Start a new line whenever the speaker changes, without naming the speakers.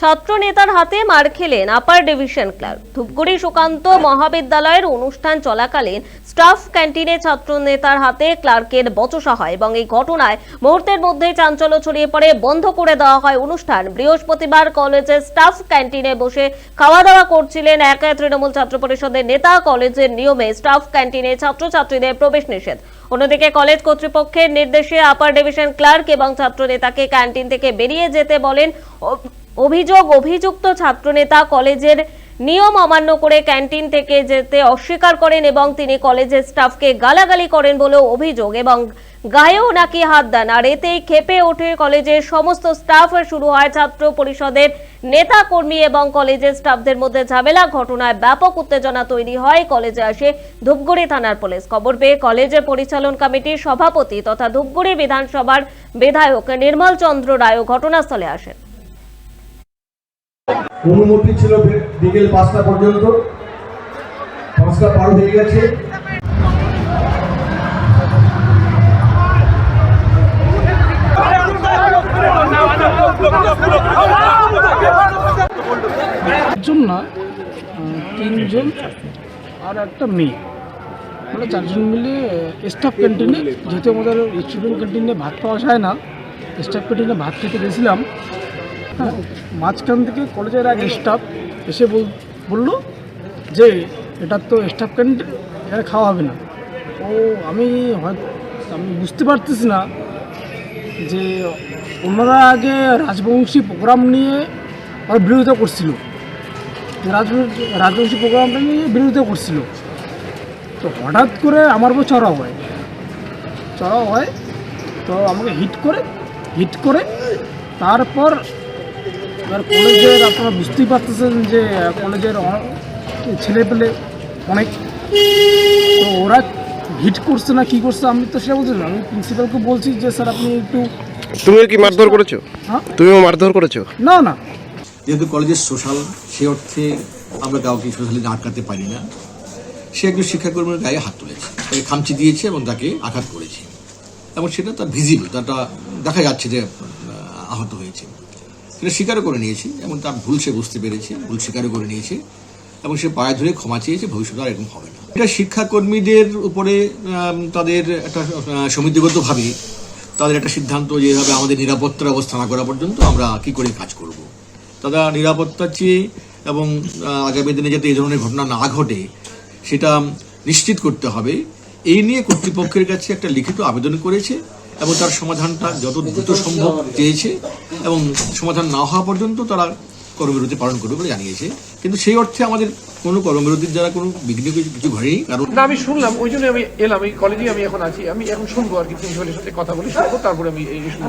ছাত্র নেতার হাতে মার খেলেন upper division clerk Dhupguri Sukanta মহাবিদ্যালয়ের অনুষ্ঠান চলাকালীন স্টাফ ক্যান্টিনে ছাত্র নেতার হাতে ক্লার্কের বচসা হয় এবং এই ঘটনায় মুহূর্তের মধ্যেই চাঞ্চল্য ছড়িয়ে পড়ে, বন্ধ করে দেওয়া হয় অনুষ্ঠান। বৃহস্পতিবার কলেজের স্টাফ ক্যান্টিনে বসে খাওয়া দাওয়া করছিলেন এক তৃণমূল ছাত্র পরিষদের নেতা। কলেজের নিয়মে স্টাফ ক্যান্টিনে ছাত্রছাত্রীদের প্রবেশ নিষেধ। অন্যদিকে কলেজ কর্তৃপক্ষের নির্দেশে আপার ডিভিশন ক্লার্ক এবং ছাত্র নেতাকে ক্যান্টিন থেকে বেরিয়ে যেতে বলেন অভিযোগ, অভিযুক্ত ছাত্রনেতা কলেজের নিয়ম অমান্য করে ক্যান্টিন থেকে যেতে অস্বীকার করেন এবং তিনি কলেজের স্টাফকে গালাগালি করেন বলেও অভিযোগ এবং গায়েও নাকি হাত দেন। আর এতেই খেপে ওঠে কলেজের সমস্ত স্টাফ। শুরু হয় ছাত্র পরিষদের নেতা কর্মী এবং কলেজের স্টাফদের মধ্যে ঝামেলা। ঘটনায় ব্যাপক উত্তেজনা তৈরি হয়। কলেজে আসে ধূপগুড়ি থানার পুলিশ। খবর পেয়ে কলেজের পরিচালন কমিটির সভাপতি তথা ধূপগুড়ি বিধানসভার বিধায়ক নির্মল চন্দ্র রায় ঘটনাস্থলে আসেন।
অনুমতি ছিল বিকেল পাঁচটা পর্যন্ত। পাঁচটা পার হয়ে গেছে।
একজন না তিনজন আর একটা মেয়ে। মানে চারজন মিলে স্টাফ ক্যান্টিনে যেহেতু আমাদের স্টুডেন্ট ক্যান্টিনে ভাত পাওয়া যায় না স্টাফ ক্যান্টিনে ভাত খেতে গেছিলাম। হ্যাঁ মাঝখান থেকে কলেজের এক স্টাফ এসে বল, বলল যে, এটা তো স্টাফ ক্যান্টিন এখানে খাওয়া হবে না। ও, আমি আমি বুঝতে পারতেছি না যে, ওনারা আগে রাজবংশী প্রোগ্রাম নিয়ে ওরা বিরোধিতা করছিল। রাজবংশী রাজবংশী প্রোগ্রামটা নিয়ে বিরোধিতা করছিল। তো হঠাৎ করে আমার উপর চড়াও হয়। চড়াও হয়, তো আমাকে হিট করে হিট করে তারপর এবার কলেজের আপনারা বুঝতেই পারতেছেন যে কলেজের ছেলে পেলে অনেক। তো ওরা হিট করছে না কি করছে আমি তো সেটা বলছি না। আমি প্রিন্সিপালকে বলছি যে স্যার আপনি একটু
তুমিও কি মারধর করেছ?
হ্যাঁ
তুমিও মারধর করেছ?
না না।
যেহেতু কলেজের সোশ্যাল সে অর্থে আমরা কাউকে সোশ্যালি আটকাতে পারি না সে একজন শিক্ষাকর্মীর গায়ে হাত তুলেছে। তাকে খামচি দিয়েছে এবং তাকে আঘাত করেছে। এবং সেটা তার ভিজিবল তাটা দেখা যাচ্ছে যে আহত হয়েছে। সেটা স্বীকারও করে নিয়েছে, এবং তার ভুল সে বুঝতে পেরেছে, ভুল স্বীকারও করে নিয়েছে, এবং সে পায়ে ধরে ক্ষমা চেয়েছে, ভবিষ্যতে আর এরকম হবে না। এটা শিক্ষাকর্মীদের উপরে তাদের একটা সমিতিগতভাবে তাদের একটা সিদ্ধান্ত যেভাবে আমাদের নিরাপত্তার অবস্থা না করা পর্যন্ত আমরা কি করে কাজ করব। তারা নিরাপত্তা চেয়ে এবং আগামী দিনে যাতে এই ধরনের ঘটনা না ঘটে, সেটা নিশ্চিত করতে হবে। এই নিয়ে কর্তৃপক্ষের কাছে একটা লিখিত আবেদন করেছে, এবং তার সমাধানটা যত দ্রুত সম্ভব চেয়েছে এবং সমাধান না হওয়া পর্যন্ত তারা কর্মবিরতি পালন করবে বলে জানিয়েছে। কিন্তু সেই অর্থে আমাদের কোনো কর্মবিরতির দ্বারা কোনো বিঘ্ন কিছু ঘটেনি, কারণ
না, আমি শুনলাম, ওই জন্য আমি এলাম, এই কলেজে আমি এখন আছি, আমি এখন শুনব আর কি প্রিন্সিপালের সাথে কথা বলে, শুনব, তারপরে আমি এই শুনব